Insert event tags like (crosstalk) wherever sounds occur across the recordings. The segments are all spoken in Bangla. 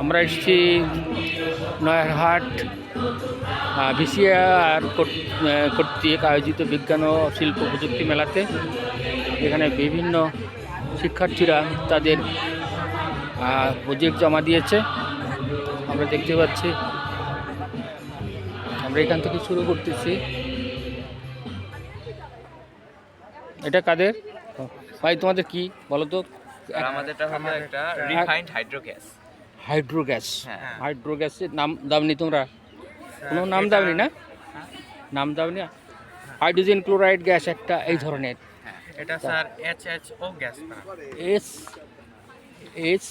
আমরা এসেছি নয়ারহাট ভিসিআর কর্তৃক আয়োজিত বিজ্ঞান ও শিল্প প্রযুক্তি মেলাতে। এখানে বিভিন্ন শিক্ষার্থীরা তাদের প্রজেক্ট জমা দিয়েছে। আমরা দেখতে পাচ্ছি। আমরা এখান থেকে শুরু করতেছি। এটা কাদের? ভাই তোমাদের কি বলো তো? আমাদেরটা হলো একটা রিফাইন্ড হাইড্রো গ্যাস হাইড্রোগ্যাসের হ্যাঁ। গ্যাসের নাম দামনি তোমরা? কোনো নাম দামনি না? নাম দামনি হাইড্রোজেন ক্লোরাইড গ্যাস একটা এই ধরনের। এটা sir H H O gas S S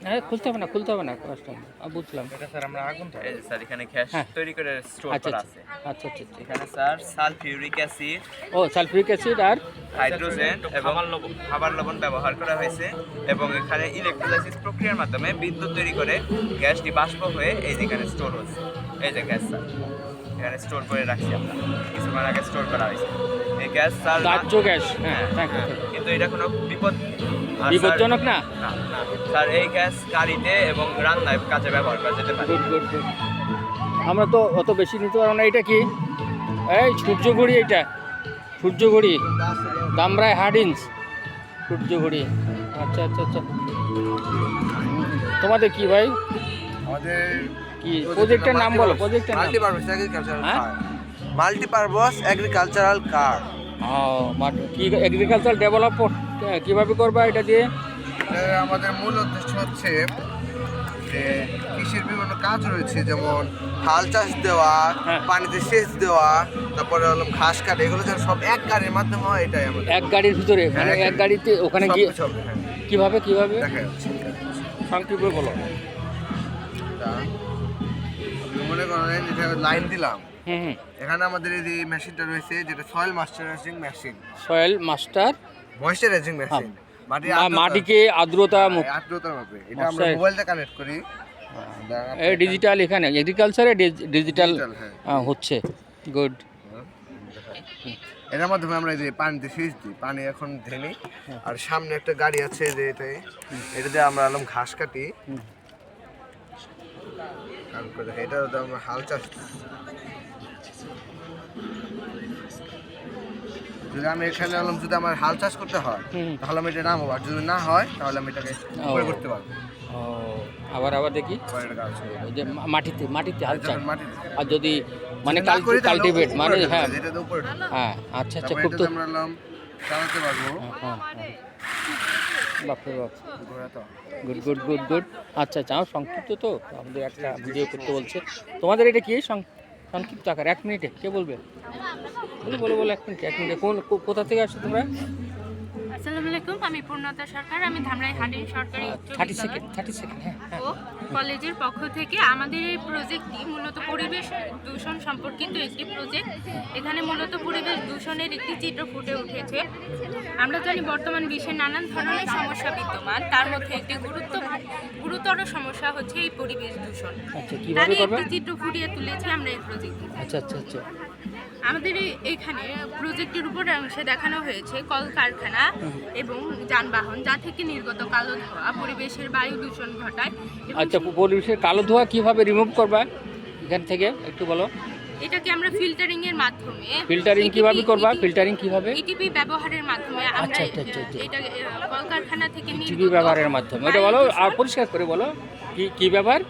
হ্যাঁ খুলতে হবে না খুলতে হবে না কষ্ট বুঝলাম। এটা স্যার আমরা আগুন এই যে স্যার এখানে গ্যাস হ্যাঁ। তৈরি করে স্টোর আচ্ছা করা আচ্ছা। আছে। আচ্ছা আচ্ছা আচ্ছা। এখানে স্যার সালফিউরিক অ্যাসিড ও সালফিউরিক অ্যাসিড আর? হাইড্রোজেন এবং খাবার লবণ ব্যবহার করা হয়েছে এবং এখানে ইলেকট্রোলাইসিস প্রক্রিয়ার মাধ্যমে বিদ্যুৎ তৈরি করে গ্যাসটি বাষ্প হয়ে এই যে এখানে স্টোর হচ্ছে। এই যে গ্যাস স্যার। এখানে স্টোর করে রাখছি আমরা। কিছুক্ষণ আগে স্টোর করা হয়েছে। এই গ্যাস স্যার গ্যাস। হ্যাঁ কিন্তু এটা কোনো বিপদ আর বিপজ্জনক না। স্যার এই গ্যাস গাড়িতে এবং রান্নায় কাজে ব্যবহার করা যেতে পারে। গুড গুড গুড আমরা তো অত বেশি নিতে পারব না। এটা কি? এই সূর্যঘড়ি এটা। সূর্যঘড়ি। দামরায় হার্ডিন্স সূর্যঘড়ি। আচ্ছা আচ্ছা আচ্ছা। তোমাদের কি ভাই? আমাদের কি? প্রজেক্টের নাম বলো প্রজেক্টের নাম। মাল্টিপারপাস এগ্রিকালচারাল হ্যাঁ? কার মাল্টিপারপাস এগ্রিকালচারাল কার ও কি এগ্রিকালচার ডেভেলপ কীভাবে করবা এটা দিয়ে? আমাদের মূল উদ্দেশ্য হচ্ছে যে কৃষির বিভিন্ন কাজ রয়েছে যেমন হাল চাষ দেওয়া হ্যাঁ। পানিতে সেচ দেওয়া তারপরে হলো ঘাস কাটা এগুলো যেন সব এক গাড়ির মাধ্যমে হয় এটাই আমাদের। এক গাড়ির ভিতরে মানে হ্যাঁ, এক গাড়িতে ওখানে গিয়ে হ্যাঁ। কীভাবে কীভাবে? দেখা যাচ্ছে সংক্ষেপে বলো। মনে করেন এটা লাইন দিলাম। এখানে আমাদের এই যে মেশিনটা রয়েছে যেটা soil moisturising machine soil master moisturising machine. মাটিকে আদ্রতা মুক্ত। আর্দ্রতার মাপে। এটা আমরা মোবাইলটা কানেক্ট করি। এই ডিজিটাল এখানে। এগ্রিকালচারে ডিজিটাল হ্যাঁ। হচ্ছে। গুড এটার মাধ্যমে আমরা এই যে পানিতে সেচ দিই। পানি এখন ঢেলি আর সামনে একটা গাড়ি আছে যে এটাই এটা দিয়ে আমরা আলম ঘাস কাটি। এটা আমরা হাল চাষ। যদি আমি এখানে আলম যদি আমার হাল চাষ করতে হয়। তাহলে আমি এটা নামাবো আর যদি না হয় তাহলে আমি এটাকে উপরে। করতে পারব। আবার আবার দেখি। ওই যে মাটিতে মাটিতে হাল চাষ। আর যদি মানে কাল্টিভেট মানে হ্যাঁ। হ্যাঁ আচ্ছা আচ্ছা খুব তো আমরা আলম চালাতে পারব। হ্যাঁ, হ্যাঁ। বাপরে বাপ। তো। Good good good good. আচ্ছা আচ্ছা আমার সংক্ষিপ্ত তো। আমাদের একটা ভিডিও করতে বলছে। তোমাদের এটা কি সং- সংক্ষিপ্ত আকার এক মিনিটে কে বলবে? বলো বলো বলো এক মিনিট এক মিনিটে কোন কোথা থেকে আসছো তোমরা? আসসালামু আলাইকুম আমি পূর্ণতা সরকার আমি ধামরাই সরকারি থার্টি সেকেন্ড থার্টি সেকেন্ড হ্যাঁ হ্যাঁ। ও কলেজের পক্ষ থেকে আমাদের এই প্রজেক্টটি মূলত পরিবেশ দূষণ সম্পর্কিত একটি প্রজেক্ট। এখানে মূলত পরিবেশ দূষণের একটি চিত্র ফুটে উঠেছে। আমরা জানি বর্তমান বিশ্বে নানান ধরনের সমস্যা বিদ্যমান তার মধ্যে একটি গুরুত্ব গুরুতর সমস্যা হচ্ছে এই পরিবেশ দূষণ। আচ্ছা কীভাবে একটি চিত্র ফুটিয়ে তুলেছি আমরা এই প্রজেক্টে আচ্ছা আচ্ছা আচ্ছা। আমাদের এই- এখানে প্রজেক্টের উপর অংশে দেখানো হয়েছে কলকারখানা এবং যানবাহন যা থেকে নির্গত কালো ধোঁয়া পরিবেশের বায়ু দূষণ ঘটায় এবং আচ্ছা পরিবেশের কালো ধোঁয়া কীভাবে রিমুভ করবা? এখান থেকে একটু বলো। এটাকে আমরা ফিল্টারিং এর মাধ্যমে ফিল্টারিং কীভাবে করবা? ফিল্টারিং কীভাবে? ইটিপি ব্যবহারের মাধ্যমে আমরা আচ্ছা, আচ্ছা, আচ্ছা, আচ্ছা। এটা কলকারখানা থেকে টিভি ব্যবহারের মাধ্যমে। এটা বলো আর পরিষ্কার করে বলো কি কি ব্যবহার?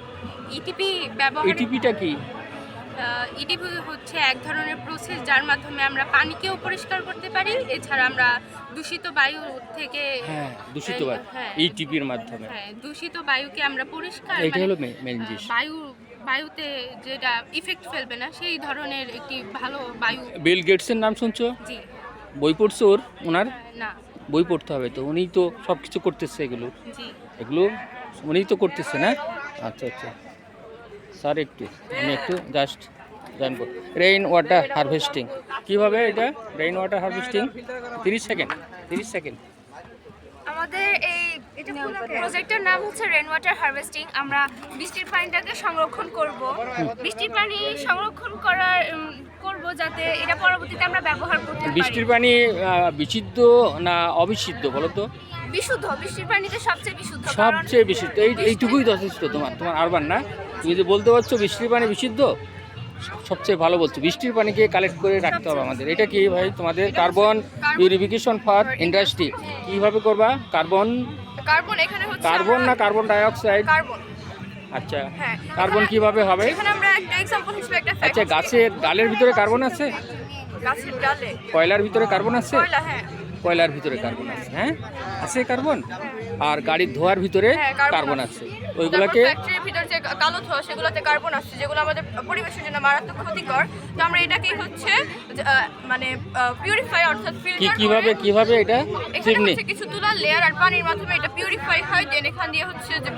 ইটিপি ব্যবহার ইটিপিটা কি? ইটিপি হচ্ছে এক ধরনের প্রসেস যার মাধ্যমে আমরা পানিকেও পরিষ্কার করতে পারি। এছাড়া আমরা দূষিত বায়ু থেকে হ্যাঁ দূষিত বায়ু হ্যাঁ। এই টিভির মাধ্যমে। হ্যাঁ দূষিত বায়ুকে আমরা পরিষ্কার এইটা মানে, হলো মেন জিনিস। বায়ু বায়ুতে যেটা ইফেক্ট ফেলবে না সেই ধরনের একটি ভালো বায়ু। বিল গেটসের নাম শুনছো? জি। বই পড়ছো ওর ওনার? না। বই পড়তে হবে তো উনিই তো সব কিছু করতেছে এগুলো। জি। এগুলো উনিই তো করতেছে না? আচ্ছা আচ্ছা। স্যার একটু আমি একটু জাস্ট জানব। রেইন ওয়াটার হারভেস্টিং কীভাবে এটা? রেইন ওয়াটার হারভেস্টিং তিরিশ সেকেন্ড তিরিশ সেকেন্ড আমাদের এই প্রজেক্টের নাম হচ্ছে রেন ওয়াটার হারভেস্টিং আমরা বৃষ্টির পানিটাকে সংরক্ষণ করব। বৃষ্টির পানি সংরক্ষণ করার করব যাতে এটা পরবর্তীতে আমরা ব্যবহার করতে পারি। বৃষ্টির পানি বিশুদ্ধ না অবিশুদ্ধ বলো তো বিশুদ্ধ বৃষ্টির পানিতে সবচেয়ে বিশুদ্ধ সবচেয়ে বেশি তো এই এইটুকুই যথেষ্ট তোমার তোমার আরবান না। তুমি যদি বলতে পারছ বৃষ্টির পানি বিশুদ্ধ সবচেয়ে ভালো বলছো বৃষ্টির পানিকে কালেক্ট করে রাখতে হবে আমাদের। এটা কি ভাই তোমাদের কার্বন পিউরিফিকেশন ফর ইন্ডাস্ট্রি কীভাবে করবা? কার্বন কার্বন এখানে হচ্ছে কার্বন না কার্বন ডাইঅক্সাইড কার্বন আচ্ছা হ্যাঁ কার্বন এখানে- কীভাবে হবে? এখানে আমরা একটা এক্সাম্পল হিসেবে একটা আচ্ছা। গাছের ডালের ভিতরে কার্বন আছে? গাছের ডালে। কয়লার ভিতরে কার্বন আছে? কয়লা হ্যাঁ। কয়লার ভিতরে কার্বন আছে হ্যাঁ? আছে কার্বন? আর গাড়ির ধোয়ার ভিতরে হ্যাঁ, কার্বন আছে। ওইগুলোকে ফ্যাক্টরির ভিতর যে কালো ধোঁয়া সেগুলোতে কার্বন আসছে যেগুলো আমাদের পরিবেশের জন্য মারাত্মক ক্ষতিকর। তো আমরা এটাকে হচ্ছে মানে পিউরিফাই অর্থাৎ ফিল্টার কীভাবে কীভাবে এটা চিমনি কিছু তুলার লেয়ার আর পানির মাধ্যমে এটা পিউরিফাই হয় দেন এখান দিয়ে হচ্ছে যে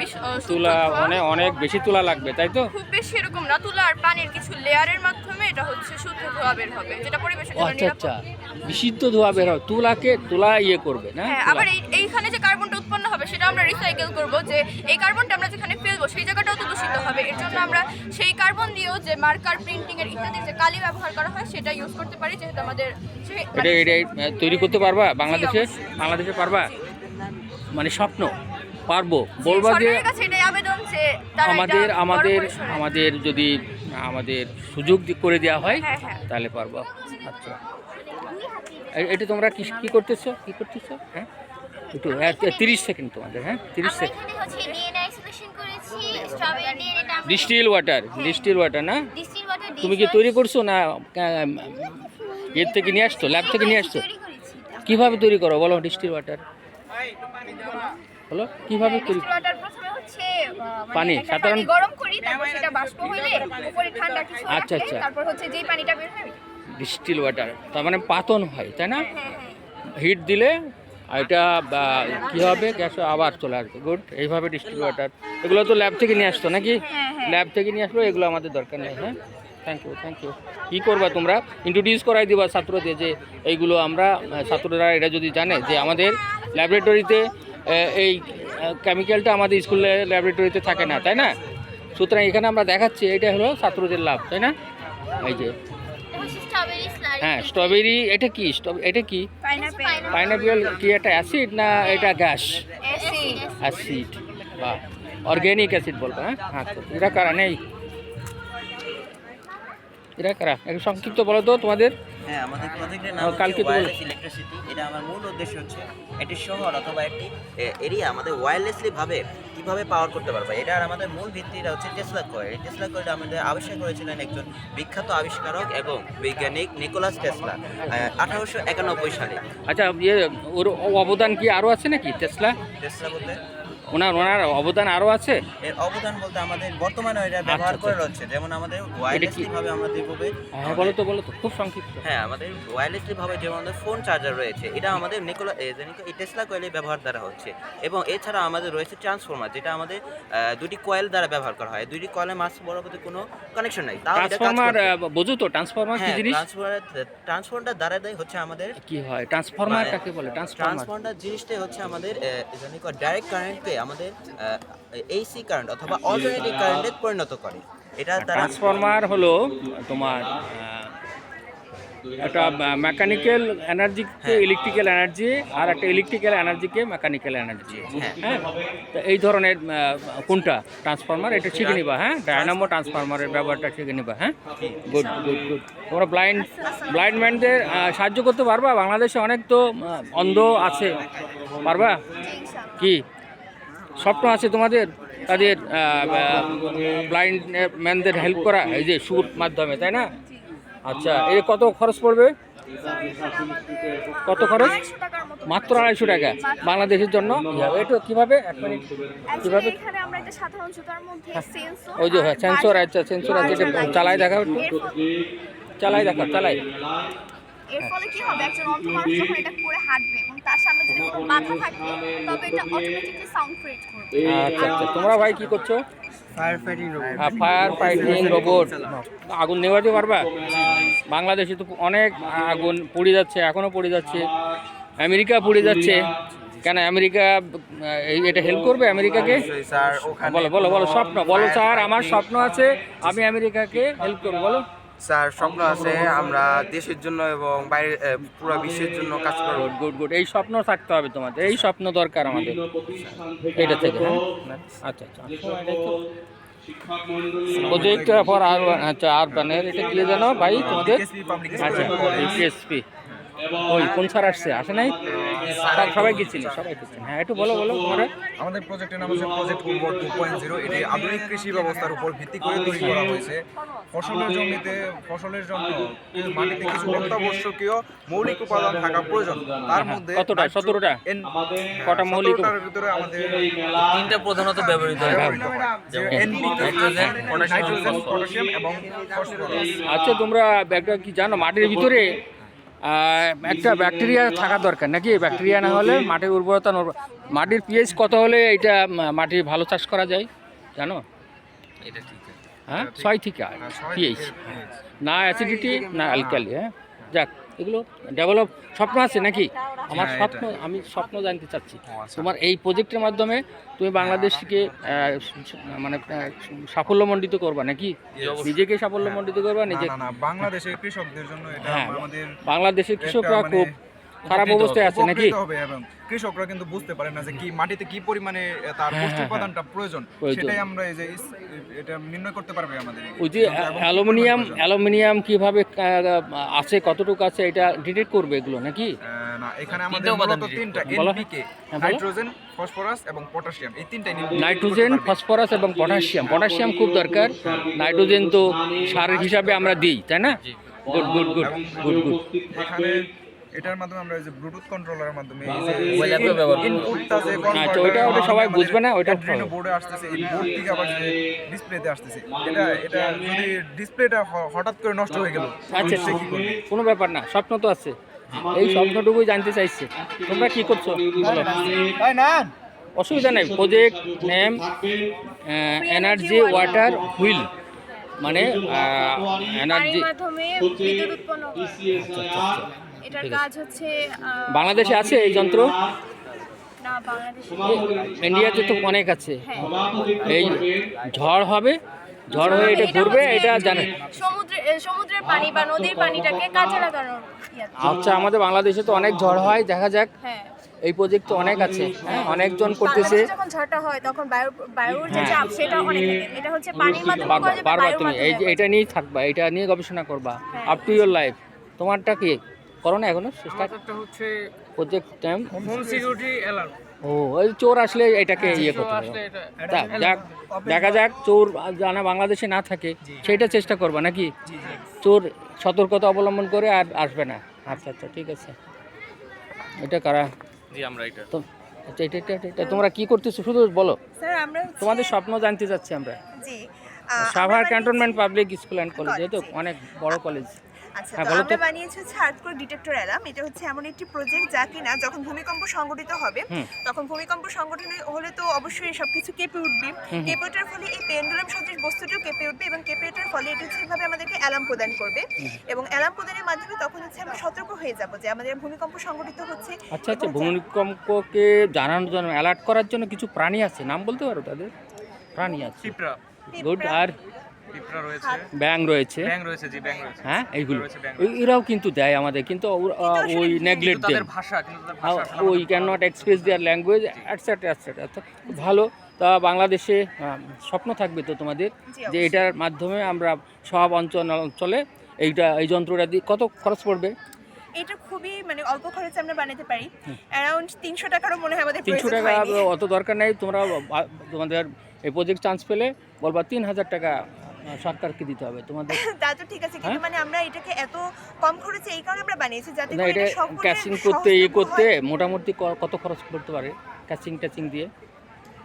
তুলা মানে অনেক বেশি তুলা লাগবে তাই তো? খুব বেশি এরকম না তুলা আর পানির কিছু লেয়ারের মাধ্যমে এটা হচ্ছে শুদ্ধ ধোঁয়া বের হবে যেটা পরিবেশের জন্য আচ্ছা আচ্ছা। বিশুদ্ধ ধোয়া বের হয় তুলাকে তুলা ইয়ে করবে না? হ্যাঁ আবার এইখানে যে কার্বনটা উৎপন্ন হবে সেটা আমরা রিসাইকেল করব যে এই কার্বনটা আমরা যেখানে ফেলব সেই জায়গাটাও তো দূষিত হবে। এর জন্য আমরা সেই কার্বন দিয়েও যে মার্কার প্রিন্টিং এর ইত্যাদি যে কালি ব্যবহার করা হয় সেটা ইউজ করতে পারি যেহেতু আমাদের এটা এটা তৈরি করতে পারবা? বাংলাদেশে? বাংলাদেশে পারবা? মানে স্বপ্ন পারব। বলবা যে আমাদের আমাদের আমাদের যদি আমাদের সুযোগ করে দেওয়া হয় হ্যাঁ, হ্যাঁ। তাহলে পারব। আচ্ছা। এটা তোমরা কি কি করতেছো? কি করতেছো? হ্যাঁ? একটু হ্যাঁ তিরিশ সেকেন্ড তোমাদের হ্যাঁ? তিরিশ সেকেন্ড। এখানে হচ্ছে ডিএনএ আইসোলেশন করেছি স্ট্রবেরি ডিএনএটা আমরা ডিস্টিল ওয়াটার ডিস্টিল ওয়াটার না? তুমি কি তৈরি করছ না এর থেকে নিয়ে আসছো? ল্যাব থেকে নিয়ে আসছো? কীভাবে তৈরি করো? বলো ডিস্টিল ওয়াটার বলো কীভাবে তৈরি মানে পানি, সাধারণ- গরম করি তারপর সেটা বাষ্প হইলে উপরে ঠান্ডা কিছু আচ্ছা, আচ্ছা। তারপর হচ্ছে যেই পানিটা বের হয় ডিস্টিল ওয়াটার তার মানে পাতন হয়, তাই না? হিট দিলে এটা কি হবে? গ্যাস আবার চলে আসবে। গুড এইভাবে ডিস্টিল ওয়াটার এগুলো তো ল্যাব থেকে নিয়ে আসতো নাকি? ল্যাব থেকে নিয়ে আসলো এগুলো আমাদের দরকার নেই হ্যাঁ? থ্যাংক ইউ থ্যাংক ইউ কী করবা তোমরা? ইন্ট্রোডিউস করাই দিবা ছাত্রদের যে এইগুলো আমরা ছাত্ররা এটা যদি জানে যে আমাদের ল্যাবরেটরিতে এই কেমিক্যালটা আমাদের স্কুলে ল্যাবরেটরিতে থাকে না, তাই না? সুতরাং এখানে আমরা দেখাচ্ছি এটা হলো ছাত্রদের লাভ, তাই না? এই যে হ্যাঁ স্ট্রবেরি এটা কি? এটা কি? পাইনাপেল কি এটা অ্যাসিড না এটা গ্যাস অ্যাসিড বা অর্গ্যানিক অ্যাসিড বলব হ্যাঁ? হ্যাঁ এরা কারা? নেই। এটা কারা? একটু সংক্ষিপ্ত বলো তো তোমাদের। হ্যাঁ আমাদের প্রজেক্টের নাম কালকে ওয়্যারলেস ইলেকট্রিসিটি এটা আমার মূল উদ্দেশ্য হচ্ছে একটি শহর অথবা একটি এরিয়া আমাদের ওয়্যারলেসলি ভাবে কীভাবে পাওয়ার করতে পারবে। এটা আর আমাদের মূল ভিত্তিটা হচ্ছে টেসলা কয়েল এই টেসলা কয়েলটা আমাদের আবিষ্কার করেছিলেন একজন বিখ্যাত আবিষ্কারক এবং বৈজ্ঞানিক নিকোলাস টেসলা আঠারোশো একানব্বই সালে। আচ্ছা ইয়ে ওর অবদান কি আরও আছে নাকি টেসলা টেসলা বলতে? ওনার ওনার অবদান আরও আছে? এর অবদান বলতে আমাদের বর্তমানে এটা ব্যবহার আচ্ছা, করে আচ্ছা। রয়েছে। যেমন আমাদের ওয়্যারলেসলি ভাবে আমরা যেভাবে হ্যাঁ বলো তো বলো তো খুব সংক্ষিপ্ত। হ্যাঁ আমাদের ওয়্যারলেসলি ভাবে যেমন আমাদের ফোন চার্জার রয়েছে এটা আমাদের নিকোলা এই টেসলা কয়েলের ব্যবহার দ্বারা হচ্ছে। এবং এছাড়া আমাদের রয়েছে ট্রান্সফর্মার যেটা আমাদের দুটি কয়েল দ্বারা ব্যবহার করা হয়। দুটি কয়েলের মাছ বরাবর কোনো কানেকশন নাই। তাও ট্রান্সফরমার। বোঝো তো ট্রান্সফরমার কি হ্যাঁ জিনিস? ট্রান্সফর্মার ট্রান্সফর্মার দ্বারা দেয় হচ্ছে আমাদের কি হয়? ট্রান্সফরমার মানে কাকে বলে? ট্রান্সফরমার ট্রান্সফর্মার জিনিসটাই হচ্ছে আমাদের ডাইরেক্ট কারেন্টকে আমাদের এসি কারেন্ট অথবা অল্টারনেটিভ কারেন্টে পরিণত করে। এটা ট্রান্সফরমার হলো তোমার একটা মেকানিক্যাল এনার্জিকে ইলেকট্রিক্যাল এনার্জি আর একটা ইলেকট্রিক্যাল এনার্জিকে মেকানিক্যাল এনার্জি হ্যাঁ। হ্যাঁ? তো এই ধরনের কোনটা? ট্রান্সফরমার এটা শিখে নিবা হ্যাঁ? ডায়নামো ট্রান্সফরমারের ব্যবহারটা শিখে নিবা হ্যাঁ? গুড গুড গুড তোমরা ব্লাইন্ড ব্লাইন্ড ম্যানদের সাহায্য করতে পারবা? বাংলাদেশে অনেক তো অন্ধ আছে। পারবা? কি? স্বপ্ন আছে তোমাদের? তাদের ব্লাইন্ড ম্যানদের হেল্প করা? এই যে শুট মাধ্যমে তাই না? আচ্ছা এর কত খরচ পড়বে? কত খরচ? মাত্র আড়াইশো টাকা। বাংলাদেশের জন্য? এটা কীভাবে? কীভাবে? সেন্সর ওই যে হ্যাঁ সেন্সর আচ্ছা সেন্সর আছে চালাই দেখা চালাই দেখা চালাই। এর ফলে কি হবে? একজন অন্ধ মানুষ যখন এটা পরে হাঁটবে এবং তার সামনে যদি কোনো বাধা থাকে তবে এটা অটোমেটিকলি সাউন্ড ক্রিয়েট করবে। আচ্ছা আচ্ছা। তোমরা ভাই কি করছ? Fire fighting fire fighting robot আগুন নেভাতে পারবা? বাংলাদেশে তো অনেক আগুন পড়ে যাচ্ছে এখনও পড়ে যাচ্ছে। আমেরিকা পড়ে যাচ্ছে। কেন আমেরিকা এই- এটা হেল্প করবে আমেরিকাকে? স্যার বলো বলো বলো স্বপ্ন। বলো স্যার আমার স্বপ্ন আছে আমি আমেরিকাকে হেল্প করব বলো। স্যার স্বপ্ন আছে আমরা দেশের জন্য এবং বাইরে পুরো বিশ্বের জন্য কাজ করব। গুড গুড এই স্বপ্ন থাকতে হবে তোমাদের। এই স্বপ্ন দরকার আমাদের। এটা থেকে হ্যাঁ? আচ্ছা আচ্ছা। প্রজেক্ট ফর আর আচ্ছা আর বানের এটা কি জানো ভাই তোমাদের? আচ্ছা ইপিএসপি ওই কোন স্যার আসছে? আসে নাই? স্যার সবাই গেছিলি সবাই গেছেন হ্যাঁ একটু বলো বলো তোমরা আমাদের প্রজেক্টের নাম হচ্ছে প্রজেক্ট উর্বর টু পয়েন্ট জিরো এটি আধুনিক কৃষি ব্যবস্থার উপর ভিত্তি করে তৈরি করা হয়েছে। ফসলের জমিতে ফসলের জন্য মাটিতে কিছু অত্যাবশ্যকীয় মৌলিক উপাদান থাকা প্রয়োজন। তার মধ্যে কতটা? সতেরোটা? এন- কটা মৌলিক ভিতরে আমাদের তিনটা প্রধানত ব্যবহৃত হয়। হয়। যে NPK, নাইট্রোজেন পটাশিয়াম এবং ফসফরাস। আচ্ছা তোমরা একটা কি জানো? মাটির ভিতরে একটা ব্যাকটেরিয়া থাকা দরকার। নাকি ব্যাকটেরিয়া না হলে মাটির উর্বরতা মাটির পিএইচ কত হলে এটা মাটি ভালো চাষ করা যায়? জানো? এটা ঠিক হ্যাঁ? ছয় থেকে পিএইচ না অ্যাসিডিটি না অ্যালকালি হ্যাঁ? যাক। এগুলো ডেভেলপ স্বপ্ন আছে নাকি? আমার স্বপ্ন আমি স্বপ্ন জানতে চাচ্ছি। তোমার এই প্রজেক্টের মাধ্যমে তুমি বাংলাদেশকে মানে সাফল্যমণ্ডিত করবা নাকি? নিজেকে সাফল্যমণ্ডিত করবা না নিজে বাংলাদেশের কৃষকদের জন্য হ্যাঁ, বাংলাদেশের কৃষকরা মানে খুব খারাপ অবস্থায় আছে নাকি? হবে এবং কৃষকরা কিন্তু বুঝতে পারে না যে কি মাটিতে কি পরিমাণে তার হ্যাঁ, পুষ্টি হ্যাঁ, উপাদানটা প্রয়োজন। সেটাই আমরা এই যে এটা নির্ণয় করতে পারবে আমাদের ওই যে অ্যালুমিনিয়াম অ্যালুমিনিয়াম কীভাবে আছে কতটুকু আছে এটা ডিটেক্ট করবে এগুলো নাকি? না এখানে আমাদের মূলত তিনটা এনপিকে হ্যাঁ, নাইট্রোজেন ফসফরাস এবং পটাশিয়াম এই তিনটাই নাইট্রোজেন ফসফরাস এবং পটাশিয়াম পটাশিয়াম খুব দরকার। নাইট্রোজেন তো সার হিসাবে আমরা দিই তাই না? Good good good good good এখানে এটার মাধ্যমে আমরা এই যে ব্লুটুথ কন্ট্রোলারের মাধ্যমে এই যে Mobile ব্যবহার ইনপুটটা যে আচ্ছা, ওইটা ওটা সবাই বুঝবে না, ওইটা অ্যাড্রিনো বোর্ডে আসতেছে এই বোর্ড থেকে আবার যে ডিসপ্লেতে আসতেছে এটা এটা যদি ডিসপ্লেটা হঠাৎ করে নষ্ট হয়ে গেল আচ্ছা কোনো ব্যাপার না স্বপ্ন তো আছে এই স্বপ্নটুকুই জানতে চাইছে তোমরা কি করছ না অসুবিধা নেই project name energy water wheel মানে এনার্জি মাধ্যমে বিদ্যুৎ উৎপন্ন করা। এটার কাজ হচ্ছে বাংলাদেশে আছে এই যন্ত্র? না বাংলাদেশে ইন্ডিয়াতে তো অনেক আছে। হ্যাঁ। এই ঝড় হবে ঝড় হয়ে এটা ঘুরবে এটা জানে। সমুদ্রে সমুদ্রের পানি বা নদীর পানিটাকে কাজে লাগানোর আচ্ছা আমাদের বাংলাদেশে তো অনেক ঝড় হয় দেখা যাক। হ্যাঁ। এই প্রজেক্ট তো অনেক আছে হ্যাঁ অনেকজন করতেছে। যখন ঝড়টা হয় তখন বায়ু বায়ুর যে। চাপ সেটা অনেক এটা হচ্ছে পানির মাধ্যমে বায়ুর তুমি। এই এটা নিয়েই থাকবা এটা নিয়ে গবেষণা করবা। আপ টু ইয়োর লাইফ তোমারটা কি? করো না এখনও হচ্ছে project time home security alarm ও ওই চোর আসলে এটাকে ইয়ে করতে হবে। যাক দেখা যাক চোর জানা বাংলাদেশে না থাকে সেটা চেষ্টা করবা নাকি? চোর সতর্কতা অবলম্বন করে আর আসবে না। আচ্ছা আচ্ছা ঠিক আছে। এটা কারা? জি আমরা এটা। তো আচ্ছা এটা এটা এটা তোমরা কি করতেছো? শুধু বলো। স্যার আমরা তোমাদের স্বপ্ন জানতে চাচ্ছি আমরা। জি Savar cantonment public school and college College, যেহেতু অনেক বড় কলেজ। আচ্ছা হ্যাঁ, তো আমরা বানিয়েছি হচ্ছে আর্থকোর ডিটেক্টর অ্যালার্ম এটা হচ্ছে এমন একটি প্রজেক্ট যা কিনা যখন ভূমিকম্প সংঘটিত হবে তখন ভূমিকম্প সংঘটন হলে তো অবশ্যই সবকিছু কেঁপে উঠবে। কেঁপে ওঠার ফলে এই পেন্ডুলাম সদৃশ বস্তুটিও কেঁপে উঠবে এবং কেঁপে ওঠার ফলে এটা হচ্ছে এভাবে আমাদেরকে অ্যালার্ম প্রদান করবে। এবং অ্যালার্ম প্রদানের মাধ্যমে তখন হচ্ছে আমরা সতর্ক হয়ে যাব যে আমাদের ভূমিকম্প সংঘটিত হচ্ছে আচ্ছা আচ্ছা ভূমিকম্পকে জানানোর জন্য অ্যালার্ট করার জন্য কিছু প্রাণী আছে? নাম বলতে পারো তাদের? প্রাণী আছে। গুড আর পিঁপড়া রয়েছে। ব্যাং রয়েছে। ব্যাং রয়েছে জি ব্যাং রয়েছে। হ্যাঁ এইগুলো। এরাও কিন্তু দেয় আমাদের কিন্তু ওই নেগলেক্ট তাদের ভাষা কিন্তু ভাষা ওই can not express their language etcetera etcetera ভালো তা বাংলাদেশে স্বপ্ন থাকবে তো তোমাদের? যে এটার মাধ্যমে আমরা সব অঞ্চল অঞ্চলে এইটা এই যন্ত্রটা দিয়ে কত খরচ পড়বে? এটা খুবই মানে অল্প খরচে আমরা বানাতে পারি। অ্যারাউন্ড তিনশো টাকারও মনে হয় আমাদের তিনশো টাকা অত দরকার নেই তোমরা তোমাদের এই প্রজেক্ট চান্স পেলে বলবা তিন হাজার টাকা সরকারকে দিতে হবে। তোমাদের (laughs) তা তো ঠিক আছে কিন্তু হ্যাঁ? মানে আমরা এটাকে এত কম খরচে এই কারণে আমরা বানিয়েছি যাতে না করে এটা এটা সকলের ক্যাচিং করতে ইয়ে সহজলভ্য করতে হয়। মোটামুটি ক- কত খরচ করতে পারে ক্যাচিং ট্যাচিং দিয়ে?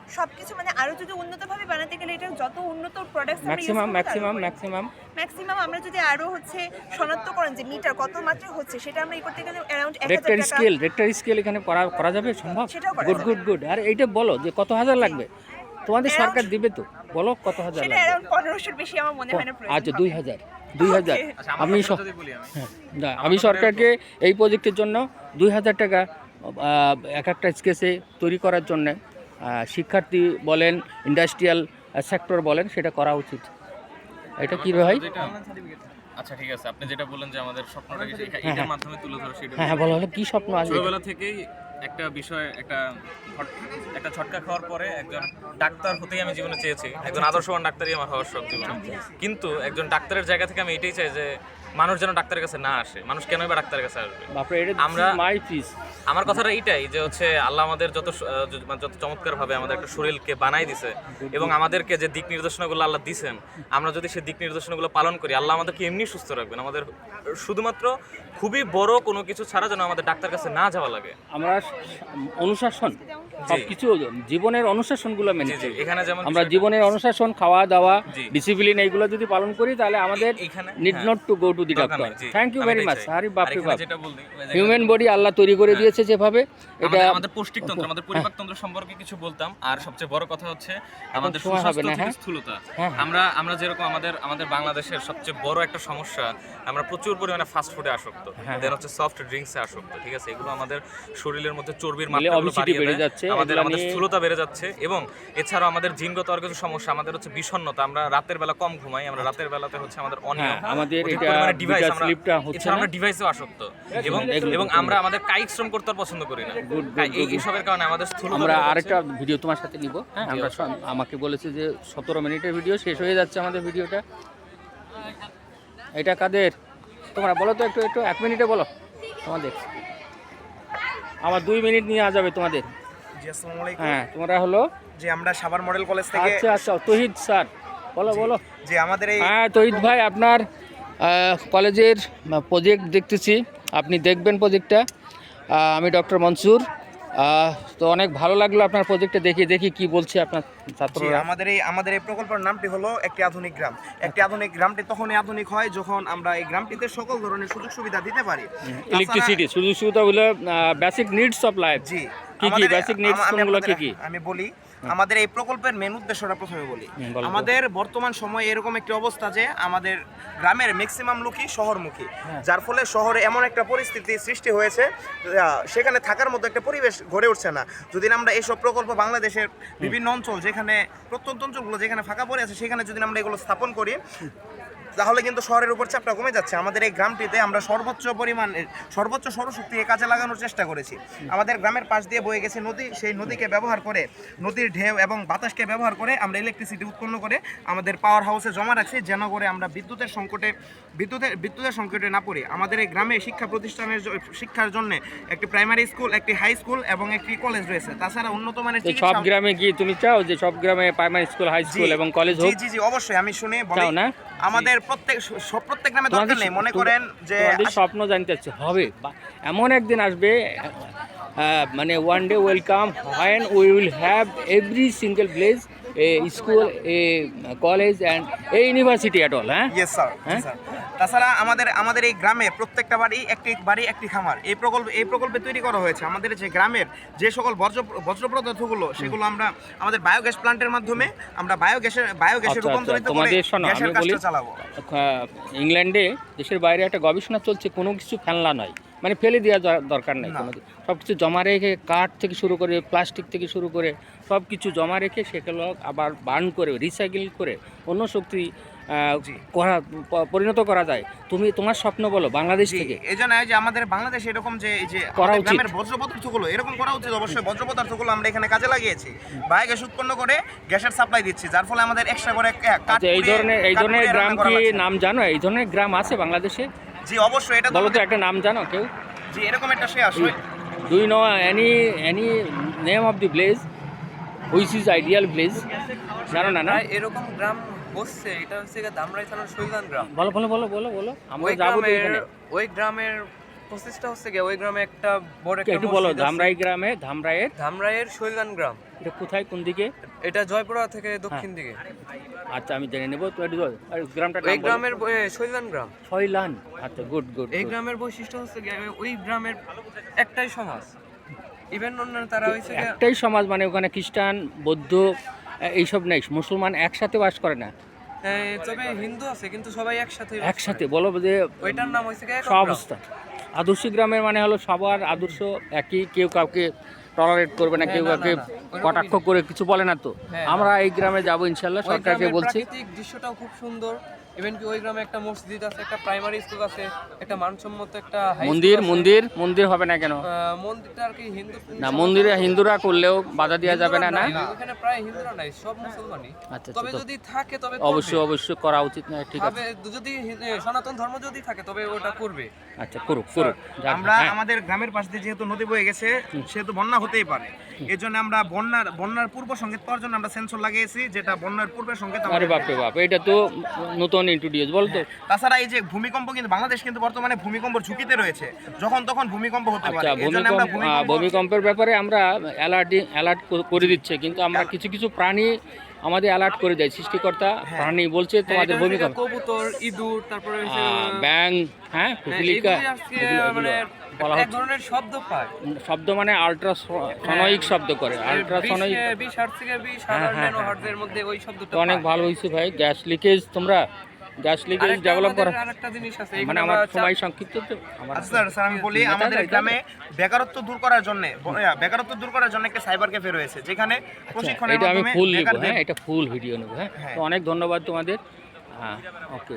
সবকিছু মানে আরও যদি উন্নতভাবে বানাতে গেলে এটা যত উন্নত প্রোডাক্টস আমরা ম্যাক্সিমাম ম্যাক্সিমাম ম্যাক্সিমাম ম্যাক্সিমাম আমরা যদি আরও হচ্ছে শনাক্তকরণ যে মিটার কত মাত্রা হচ্ছে সেটা আমরা ই করতে গেলে অ্যারাউন্ড এক রেক্টার হাজার টাকা স্কেল রেক্টার স্কেল এখানে করা করা যাবে? সম্ভব? সেটাও করা গুড যাবে। গুড গুড আর এইটা বলো যে কত হাজার লাগবে? তোমাদের সরকার দিবে তো। বলো কত হাজার সেটা লাগবে? অ্যারাউন্ড বেশি আমার মনে হয় না প্রয়োজন আচ্ছা দুই হাজার। দুই হাজার। আচ্ছা আমি স- হ্যাঁ, না, আমি সরকারকে এই প্রজেক্টের জন্য দুই হাজার টাকা আহ, এক একটা স্কেচে তৈরি করার জন্য শিক্ষার্থী বলেন ইন্ডাস্ট্রিয়াল সেক্টর বলেন সেটা করা উচিত। এটা কি রে ভাই আচ্ছা ঠিক আছে। আপনি যেটা বললেন যে আমাদের স্বপ্নটাকে এটা- হ্যাঁ, এটার হ্যাঁ। মাধ্যমে তুলে ধরো সেটা হ্যাঁ হ্যাঁ বলো বলো, কি স্বপ্ন আসবে ছোটবেলা থেকেই একটা বিষয় একটা একটা ছটকা খাওয়ার পরে একজন ডাক্তার হতেই আমি জীবনে চেয়েছি। একজন আদর্শবান ডাক্তারই আমার হওয়ার শখ জীবনে। কিন্তু একজন ডাক্তারের জায়গা থেকে আমি এটাই চাই যে মানুষ যেন ডাক্তারের কাছে না আসে মানুষ কেনই বা ডাক্তারের কাছে আসবে? আমরা- মাই পিস আমার কথাটা এইটাই যে হচ্ছে আল্লাহ আমাদের যত স- আহ, য- মানে যত চমৎকার ভাবে আমাদের একটা শরীরকে বানাই দিছে এবং আমাদেরকে যে দিক নির্দেশনাগুলো আল্লাহ দিছেন আমরা যদি সেই দিক নির্দেশনাগুলো পালন করি আল্লাহ আমাদেরকে এমনি সুস্থ রাখবেন। আমাদের শুধুমাত্র খুবই বড় কোনো কিছু ছাড়া যেন আমাদের ডাক্তার কাছে না যাওয়া লাগে। আমরা অনুশাসন সবকিছু জীবনের অনুশাসনগুলো মেনে চলি। এখানে যেমন আমরা জীবনের অনুশাসন খাওয়া দাওয়া ডিসিপ্লিন এইগুলো যদি পালন করি তাহলে আমাদের need not to go to the doctor thank you very much. আরে বাপরে বাপ। হিউম্যান বডি আল্লাহ তৈরি করে হ্যাঁ। দিয়েছে যেভাবে। এটা আমাদের আমাদের পৌষ্টিকতন্ত্র আমাদের পরিপাকতন্ত্র সম্পর্কে কিছু বলতাম। আর সবচেয়ে বড় কথা হচ্ছে আমাদের সুস্বাস্থ্য থেকে হ্যাঁ? স্থূলতা। হ্যাঁ। আমরা আমরা যেরকম আমাদের আমাদের বাংলাদেশের সবচেয়ে বড় একটা সমস্যা আমরা প্রচুর পরিমাণে ফাস্ট ফুডে আসক্ত। দেন হচ্ছে সফট ড্রিঙ্কসে আসক্ত ঠিক আছে? এগুলো আমাদের শরীরের মধ্যে চর্বির বাড়িয়ে বেড়ে যাচ্ছে, আমাদের আমাদের স্থূলতা বেড়ে যাচ্ছে এবং এছাড়াও আমাদের জিনগত আর কিছু সমস্যা আমাদের হচ্ছে বিষণ্ণতা আমরা রাতের বেলা কম ঘুমাই আমরা রাতের বেলাতে হচ্ছে আমাদের অনিয়ম। হ্যাঁ, আমাদের এটা ডিভাইস আমরা আমরা ডিভাইসেও আসক্ত। এবং এবং আমরা আমাদের কায়িক শ্রম করতে পছন্দ করি না। Good, এই. এইসবের কারণে আমাদের স্থূলতা আমরা আরেকটা ভিডিও তোমার সাথে নিব। হ্যাঁ আমরা আমাকে বলেছে যে সতেরো মিনিটের ভিডিও শেষ হয়ে যাচ্ছে আমাদের ভিডিওটা এটা কাদের? তোমরা বলো তো একটু একটু এক মিনিটে বলো। তোমাদের। আমার দুই মিনিট নিয়ে আ যাবে তোমাদের। আসসালামু আলাইকুম। হ্যাঁ তোমরা হলো? যে আমরা সাভার মডেল কলেজ থেকে আচ্ছা আচ্ছা তহিদ স্যার। বলো বলো। যে আমাদের এই হ্যাঁ তহিদ ভাই আপনার কলেজের প্রজেক্ট দেখতেছি। আপনি দেখবেন প্রজেক্টটা আমি ডক্টর মনসুর। তো অনেক ভালো লাগল আপনার প্রজেক্টটা দেখি দেখি কি বলছে আপনার জি ছাত্ররা। আমাদের এই আমাদের এই প্রকল্পের নামটি হলো একটি আধুনিক গ্রাম। একটি আধুনিক গ্রামটি তখনই আধুনিক হয় যখন আমরা এই গ্রামটিতে সকল ধরনের সুযোগ সুবিধা দিতে পারি। ইলেকট্রিসিটি সুযোগ হলো বেসিক নিডস অফ লাইফ জি কি কি? বেসিক নিডস কোনগুলো কি কি? আমি বলি আমাদের এই প্রকল্পের মেন উদ্দেশ্যটা প্রথমে বলি। আমাদের বর্তমান সময়ে এরকম একটি অবস্থা যে আমাদের গ্রামের ম্যাক্সিমাম লোকই শহরমুখী। হ্যাঁ। যার ফলে শহরে এমন একটা পরিস্থিতি সৃষ্টি হয়েছে সেখানে থাকার মতো একটা পরিবেশ গড়ে উঠছে না। যদি আমরা এইসব প্রকল্প বাংলাদেশের বিভিন্ন অঞ্চল যেখানে প্রত্যন্ত অঞ্চলগুলো যেখানে ফাঁকা পড়ে আছে সেখানে যদি আমরা এগুলো স্থাপন করি তাহলে কিন্তু শহরের উপর চাপটা কমে যাচ্ছে। আমাদের এই গ্রামটিতে আমরা সর্বোচ্চ পরিমাণ সর্বোচ্চ সৌরশক্তি এ কাজে লাগানোর চেষ্টা করেছি। আমাদের গ্রামের পাশ দিয়ে বয়ে গেছে নদী সেই নদীকে ব্যবহার করে নদীর ঢেউ এবং বাতাসকে ব্যবহার করে আমরা ইলেকট্রিসিটি উৎপন্ন করে আমাদের পাওয়ার হাউসে জমা রাখছি যেন করে আমরা বিদ্যুতের সংকটে বিদ্যুতের বিদ্যুতের সংকটে না পড়ি। আমাদের এই গ্রামে শিক্ষা প্রতিষ্ঠানের শিক্ষার জন্য একটি প্রাইমারি স্কুল একটি হাই স্কুল এবং একটি কলেজ রয়েছে। তাছাড়া উন্নত মানের সব গ্রামে গিয়ে তুমি চাও যে সব গ্রামে প্রাইমারি স্কুল হাই স্কুল এবং কলেজ জি হোক? জি জি অবশ্যই। আমি শুনে বলি চাও না? আমাদের প্রত্যেক সব প্রত্যেক নামে দরকার নেই। মনে করেন যে স্বপ্ন জানতে চাচ্ছে। হবে। বা- এমন একদিন আসবে মানে one day welcome when we will have every single place a school a college and a university হ্যাঁ? ইয়েস স্যার হ্যাঁ? স্যার তাছাড়া আমাদের আমাদের এই গ্রামে প্রত্যেকটা বাড়ি একটি বাড়ি একটি খামার। এই প্রকল্প এই প্রকল্পে তৈরি করা হয়েছে। আমাদের যে গ্রামের যে সকল বর্জ্য বর্জ্য পদার্থগুলো সেগুলো আমরা আমাদের বায়োগ্যাস প্ল্যান্টের মাধ্যমে আমরা বায়োগ্যাসের বায়োগ্যাসে আচ্ছা আচ্ছা। রূপান্তরিত করে গ্যাসের কাজটা চালাবো। ইংল্যান্ডে দেশের বাইরে একটা গবেষণা চলছে কোনো কিছু ফেলনা নয় মানে ফেলে দেওয়া দরকার নেই। কোনো সব কিছু জমা রেখে কাঠ থেকে শুরু করে প্লাস্টিক থেকে শুরু করে সব কিছু জমা রেখে সেগুলো আবার বার্ন করে রিসাইকেল করে অন্য শক্তি করা পরিণত করা যায়। তুমি তোমার স্বপ্ন বলো বাংলাদেশ থেকে। এই জন্য যে আমাদের বাংলাদেশে এরকম যে এই যে করা উচিত। গ্রামের বর্জ্য পদার্থগুলো এরকম করা উচিত অবশ্যই। বর্জ্য পদার্থগুলো আমরা এখানে কাজে লাগিয়েছি। বায়োগ্যাস উৎপন্ন করে গ্যাসের সাপ্লাই দিচ্ছি যার ফলে আমাদের এক্সট্রা করে আচ্ছা এই ধরনের এই ধরনের গ্রাম কি নাম জানো? এই ধরনের গ্রাম আছে বাংলাদেশে? জি অবশ্যই এটা বলো তো একটা নাম জানো কেউ? জি এরকম একটা সে আসলে do you know any any name of the place which is ideal place জানো না না? এরকম গ্রাম বসছে এটা হচ্ছে ধামরাই থানার সুলতান গ্রাম। বলো বলো বলো বলো বলো। আমরা যাব ওই গ্রামের প্রসেসটা হচ্ছে গিয়ে ওই গ্রামে একটা বড় একটা একটু বলো ধামরাই গ্রামে ধামরাইয়ের? ধামরাইয়ের শৈলান গ্রাম। এটা কোথায় কোন দিকে? এটা জয়পুরা থেকে দক্ষিণ দিকে। আচ্ছা আমি জেনে নেব আর গ্রামটা ওই গ্রামের শৈলান গ্রাম। ছয়লান আচ্ছা গুড গুড এই গ্রামের বৈশিষ্ট্য হচ্ছে ওই গ্রামের একটাই সমাজ। ইভেন অন্যান্য তারা হয়েছে একটাই সমাজ মানে ওখানে খ্রিস্টান বৌদ্ধ এইসব নেই। মুসলমান একসাথে বাস করে না। তবে হিন্দু আছে কিন্তু সবাই একসাথে একসাথে বলো যে ওইটার নাম হয়েছে অবস্থা। আদর্শ গ্রামের মানে হলো সবার আদর্শ একই কেউ কাউকে টলারেট করবে না হ্যাঁ, কেউ কাউকে কটাক্ষ করে কিছু বলে না তো? হ্যাঁ, আমরা এই গ্রামে যাব ইনশাল্লাহ সরকারকে বলছি। দৃশ্যটাও খুব সুন্দর। ইভেন কি ওই গ্রামে একটা মসজিদ আছে একটা প্রাইমারি স্কুল আছে একটা মানসম্মত একটা মন্দির মন্দির মন্দির হবে না কেন? মন্দিরটা আর কি হিন্দু না মন্দিরে হিন্দুরা করলেও বাধা দেওয়া যাবে না না? ওখানে প্রায় হিন্দুরা নাই সব মুসলমানই। আচ্ছা তবে আচ্ছা যদি থাকে তবে অবশ্যই অবশ্যই করা উচিত না ঠিক আছে। যদি সনাতন ধর্ম যদি থাকে তবে ওটা করবে। আচ্ছা করুক করুক আমরা হ্যাঁ। আমাদের গ্রামের পাশ দিয়ে যেহেতু নদী বয়ে গেছে সেহেতু বন্যা হতেই পারে। এর জন্য আমরা বন্যার বন্যার পূর্ব সংকেত পাওয়ার জন্য আমরা সেন্সর লাগিয়েছি যেটা বন্যার পূর্বে সংকেত আরে বাপরে বাপ এটা তো নতুন ইন্ট্রোডিউস বলতো? তাছাড়া এই যে ভূমিকম্প কিন্তু বাংলাদেশ কিন্তু বর্তমানে ভূমিকম্প ঝুঁকিতে রয়েছে যখন তখন ভূমিকম্প হতে পারে আচ্ছা আমরা ভূমিকম্প ভূমিকম্পের ব্যাপারে আমরা অ্যালার্ট অ্যালার্ট করে দিচ্ছে কিন্তু আমরা কিছু কিছু প্রাণী আমাদের অ্যালার্ট করে দেয় সৃষ্টিকর্তা প্রাণী বলছে তোমাদের ভূমিকা কবুতর ইঁদুর তারপরে ব্যাং হ্যাঁ হ্যাঁ, কুকুলিকা মানে বলা এক ধরনের শব্দ পায়। শব্দ মানে আল্ট্রাসনিক শব্দ করে আল্ট্রাসনিক বিশ, বিশ হার্টজ থেকে বিশ হ্যাঁ, হাজার হ্যাঁ, হ্যাঁ। হার্টজের মধ্যে ওই শব্দটা অনেক ভালো হয়েছে ভাই গ্যাস লিকেজ তোমরা গ্যাস লিকেজ ডেভেলপ করা। আরেকটা জিনিস আছে মানে আমার সময় সংক্ষিপ্ত তো। আচ্ছা স্যার স্যার আমি বলি আমাদের গ্রামে বেকারত্ব দূর করার জন্য বেকারত্ব দূর করার জন্য একটা সাইবার ক্যাফে রয়েছে যেখানে প্রশিক্ষণের মাধ্যমে এটা আমি ফুল নিব হ্যাঁ এটা ফুল ভিডিও নেব হ্যাঁ। তো অনেক ধন্যবাদ তোমাদের। হ্যাঁ ওকে